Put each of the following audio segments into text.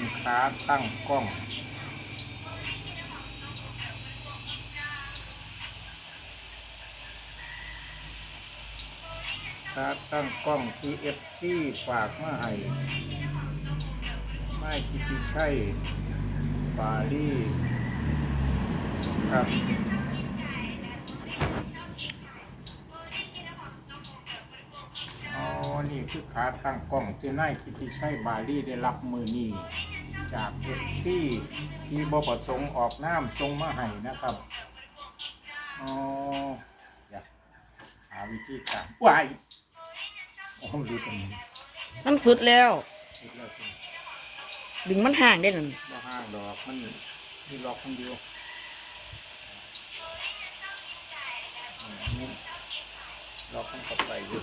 เป็นขาตั้งกล้องขาตั้งกล้องที่เอฟซีฝากมาให้ไม่กิติชัยปารีครับ คือขาตั้งกล้องที่นายกิติชัยบาลีได้รับมือนี้จากเอฟซีที่บประสงค์ออกน้ำทรงมาให้นะครับอ๋ออยากหาวิธีการว้ายโอ้ดูตรงนี้มันสุดแล้วคิดแล้วสิดึงมันห่างได้นั่นบ่ห้างดอกมันมีล็อกคนเดียวอืมนี่ล็อกมันเข้าไปอยู่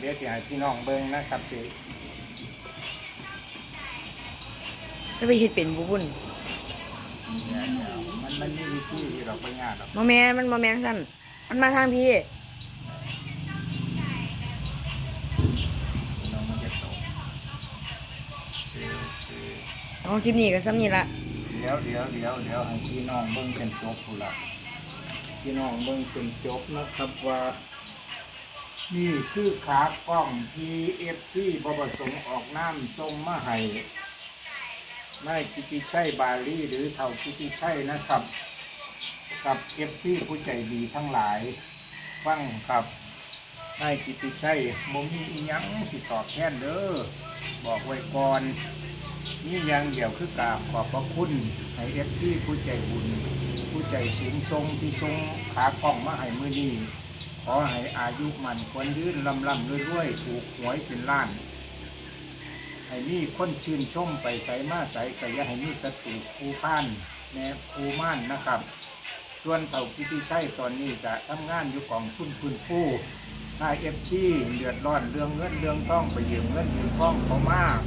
เดี๋ยวจะให้พี่น้องเบิ่งนะครับสิถ้าไปเฮ็ดเป็นบุบุญเนี่ยเนี่ยมันมันมีวิธีที่เราไปงานหรอกมาแมนมันมาแมนสั้นมันมาทางพี่พี่น้องมันจะโตคือคือเอาคลิปนี้ก็ซ้ำนี่ละเดี๋ยวเดี๋ยวเดี๋ยวเดี๋ยวให้พี่น้องเบิ่งเป็นจบพูนละพี่น้องเบิ่งเป็นจบนะครับว่า นี่คือขากล้องทีเอฟซีบประสงค์ออกน้ำทรงมาให้นายกิติชัยบาลีหรือเท่ากิติชัยนะครับ กับเอฟซีผู้ใจดีทั้งหลาย ฟังครับนายกิติชัยบ่มีอียังสิตอบแทนเด้อบอกไว้ก่อนนี่ยังเดียวคือกราบขอบพระคุณให้เอฟซีผู้ใจบุญ ผู้ใจสูงทรงที่ทรงขากล้องมาให้มือนี้ อให้อายุมันควรยืนลำลำรวยๆถูกหวยเป็นล้าน ให้มีคนชื่นชมไปใส่มาใส่กอย่ให้มีศัตรูคู่พ่านแม่คู่ม่านนะครับ ส่วนเต่ากิติชัยตอนนี้จะทำงานอยู่กองทุนคุณผู้นายเอฟชีเดือดร้อนเรื่องเงินเรื่องทองไปยืมเงินยืมทองเขามาก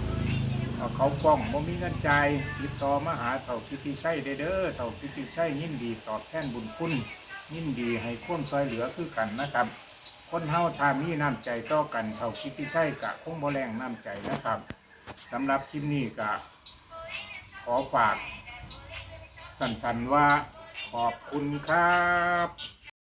เขาฟ้องบ่มีเงินใจติดต่อมาหาเต่ากิติชัยเด้อเต่ากิติชัยยินดีตอบแทนบุญคุณ ยินดีให้คนซอยเหลือคือกันนะครับ คนเฮาทามีน้ำใจต่อกันเขาคิดที่ใช่กะคงบ่แรงน้ำใจนะครับสำหรับคลิปนี้กะขอฝาก สั่นๆว่าขอบคุณครับ